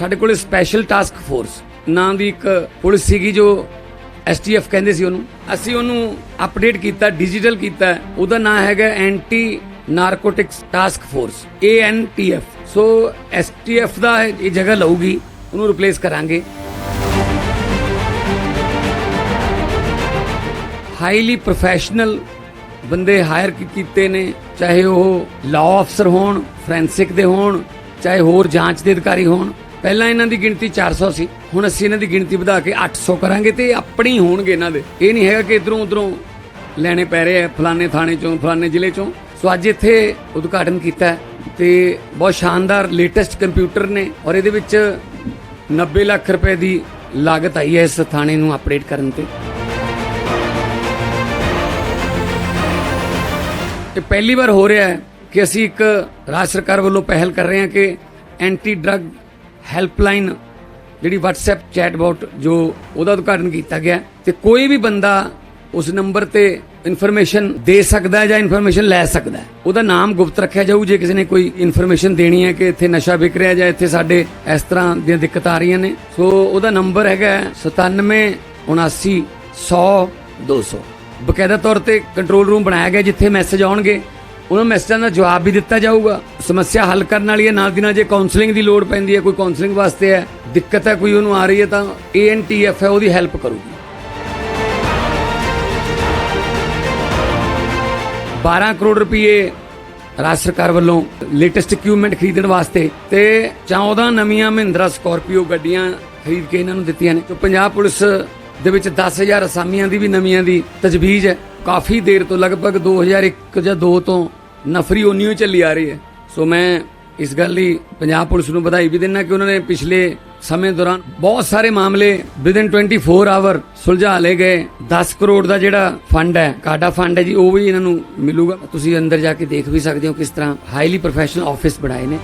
ਸਾਡੇ ਕੋਲ special task force ਨਾਂ ਦੀ ਇੱਕ ਪੁਲਿਸ ਸੀਗੀ ਜੋ ਐਸਟੀਐਫ ਕਹਿੰਦੇ ਸੀ ਉਹਨੂੰ। ਅਸੀਂ ਉਹਨੂੰ ਅਪਡੇਟ ਕੀਤਾ ਡਿਜੀਟਲ ਕੀਤਾ। ਉਹਦਾ ਨਾਂ ਹੈਗਾ anti narcotics task force ANTF so STF ਦਾ ਇਹ ਜਗ੍ਹਾ ਲਊਗੀ, ਉਹਨੂੰ ਰਿਪਲੇਸ ਕਰਾਂਗੇ। ਹਾਈਲੀ ਪ੍ਰੋਫੈਸ਼ਨਲ ਬੰਦੇ ਹਾਇਰ ਕੀਤੇ ਨੇ, ਚਾਹੇ ਉਹ ਲਾਅ ਅਫਸਰ ਹੋਣ ਫੋਰੈਂਸਿਕ ਦੇ ਹੋਣ, ਚਾਹੇ ਹੋਰ ਜਾਂਚ ਦੇ ਅਧਿਕਾਰੀ ਹੋਣ। ਪਹਿਲਾਂ ਇਹਨਾਂ ਦੀ ਗਿਣਤੀ 400 ਸੀ ਹੁਣ ਅਸੀਂ ਇਹਨਾਂ ਦੀ ਗਿਣਤੀ ਵਧਾ ਕੇ 800 ਕਰਾਂਗੇ ਤੇ ਆਪਣੀ ਹੋਣਗੇ ਇਹਨਾਂ ਦੇ। ਇਹ ਨਹੀਂ ਹੈਗਾ ਕਿ ਇਧਰੋਂ ਉਧਰੋਂ ਲੈਣੇ ਪੈ ਰਹੇ ਆ, ਫਲਾਣੇ ਥਾਣੇ ਚੋਂ, ਫਲਾਣੇ ਜ਼ਿਲ੍ਹੇ ਚੋਂ। ਸੋ ਅੱਜ ਇੱਥੇ ਉਦਘਾਟਨ ਕੀਤਾ ਹੈ ਤੇ ਬਹੁਤ ਸ਼ਾਨਦਾਰ ਲੇਟੈਸਟ ਕੰਪਿਊਟਰ ਨੇ ਔਰ ਇਹਦੇ ਵਿੱਚ 90 ਲੱਖ ਰੁਪਏ ਦੀ ਲਾਗਤ ਆਈ ਹੈ ਇਸ ਥਾਣੇ ਨੂੰ ਅਪਡੇਟ ਕਰਨ ਤੇ। ਇਹ ਪਹਿਲੀ ਵਾਰ ਹੋ ਰਿਹਾ ਹੈ ਕਿ ਅਸੀਂ ਇੱਕ ਰਾਜ ਸਰਕਾਰ ਵੱਲੋਂ ਪਹਿਲ ਕਰ ਰਹੇ ਹਾਂ ਕਿ ਐਂਟੀ ਡਰੱਗ ਹੈਲਪਲਾਈਨ ਜਿਹੜੀ WhatsApp ਚੈਟਬੋਟ ਜੋ ਉਹਦਾ ਉਦਘਾਟਨ ਕੀਤਾ ਗਿਆ ਹੈ ਤੇ ਕੋਈ ਵੀ ਬੰਦਾ ਉਸ ਨੰਬਰ ਤੇ ਇਨਫੋਰਮੇਸ਼ਨ ਦੇ ਸਕਦਾ ਜਾਂ ਇਨਫੋਰਮੇਸ਼ਨ ਲੈ ਸਕਦਾ ਉਹਦਾ ਨਾਮ ਗੁਪਤ ਰੱਖਿਆ ਜਾਊ, ਜੇ ਕਿਸੇ ਨੇ ਕੋਈ ਇਨਫੋਰਮੇਸ਼ਨ ਦੇਣੀ ਹੈ ਕਿ ਇੱਥੇ ਨਸ਼ਾ ਵਿਕ ਰਿਹਾ ਜਾਂ ਇੱਥੇ ਸਾਡੇ ਇਸ ਤਰ੍ਹਾਂ ਦੀਆਂ ਦਿੱਕਤਾਂ ਆ ਰਹੀਆਂ ਨੇ। ਸੋ ਉਹਦਾ ਨੰਬਰ ਹੈਗਾ 97 79 100 200 ਬਕਾਇਦਾ ਤੌਰ ਤੇ ਕੰਟਰੋਲ ਰੂਮ ਬਣਾਇਆ ਗਿਆ, ਜਿੱਥੇ ਮੈਸੇਜ ਆਉਣਗੇ। ਉਹਨਾਂ ਮੈਸੇਜਾਂ ਦਾ ਜਵਾਬ ਵੀ ਦਿੱਤਾ ਜਾਊਗਾ ਸਮੱਸਿਆ ਹੱਲ ਕਰਨ ਵਾਲੀ ਹੈ ਨਾਲ ਦੀ ਨਾਲ ਜੇ ਕਾਉਂਸਲਿੰਗ ਦੀ ਲੋੜ ਪੈਂਦੀ ਹੈ ਕੋਈ ਕਾਉਂਸਲਿੰਗ ਵਾਸਤੇ ਹੈ ਦਿੱਕਤ ਹੈ ਕੋਈ ਉਹਨੂੰ ਆ ਰਹੀ ਹੈ ਤਾਂ ANTF ਹੈ ਉਹਦੀ ਹੈਲਪ ਕਰੂਗੀ 12 ਕਰੋੜ ਰੁਪਏ ਰਾਜ ਸਰਕਾਰ ਵੱਲੋਂ ਲੇਟੈਸਟ ਇਕਵਿਪਮੈਂਟ ਖਰੀਦਣ ਵਾਸਤੇ ਤੇ 14 ਨਵੀਆਂ ਮਹਿੰਦਰਾ ਸਕਾਰਪੀਓ ਗੱਡੀਆਂ ਖਰੀਦ ਕੇ ਇਹਨਾਂ ਨੂੰ ਦਿੱਤੀਆਂ ਨੇ ਪੰਜਾਬ ਪੁਲਿਸ ਦੇ ਵਿੱਚ 10000 ਅਸਾਮੀਆਂ ਦੀ ਵੀ ਨਵੀਆਂ ਦੀ ਤਜਵੀਜ਼ ਹੈ ਕਾਫੀ ਦੇਰ ਤੋਂ ਲਗਭਗ 2001 ਜਾਂ 2 ਤੋਂ ਨਫਰੀ ਉਨੀਓ ਚੱਲੀ ਆ ਰਹੀ ਹੈ। ਸੋ ਮੈਂ ਇਸ ਗੱਲ ਲਈ ਪੰਜਾਬ ਪੁਲਿਸ ਨੂੰ ਵਧਾਈ ਵੀ ਦਿੰਦਾ ਕਿ ਉਹਨਾਂ ਨੇ ਪਿਛਲੇ ਸਮੇਂ ਦੌਰਾਨ ਬਹੁਤ ਸਾਰੇ ਮਾਮਲੇ ਵਿਦਿਨ 24 ਆਵਰ ਸੁਲਝਾ ਲਏ ਗਏ। 10 ਕਰੋੜ ਦਾ ਜਿਹੜਾ ਫੰਡ ਹੈ ਕਾਡਾ ਫੰਡ ਹੈ ਜੀ, ਉਹ ਵੀ ਇਹਨਾਂ ਨੂੰ ਮਿਲੂਗਾ। ਤੁਸੀਂ ਅੰਦਰ ਜਾ ਕੇ ਦੇਖ ਵੀ ਸਕਦੇ ਹੋ ਕਿਸ ਤਰ੍ਹਾਂ ਹਾਈਲੀ ਪ੍ਰੋਫੈਸ਼ਨਲ ਆਫਿਸ ਬਣਾਏ ਨੇ।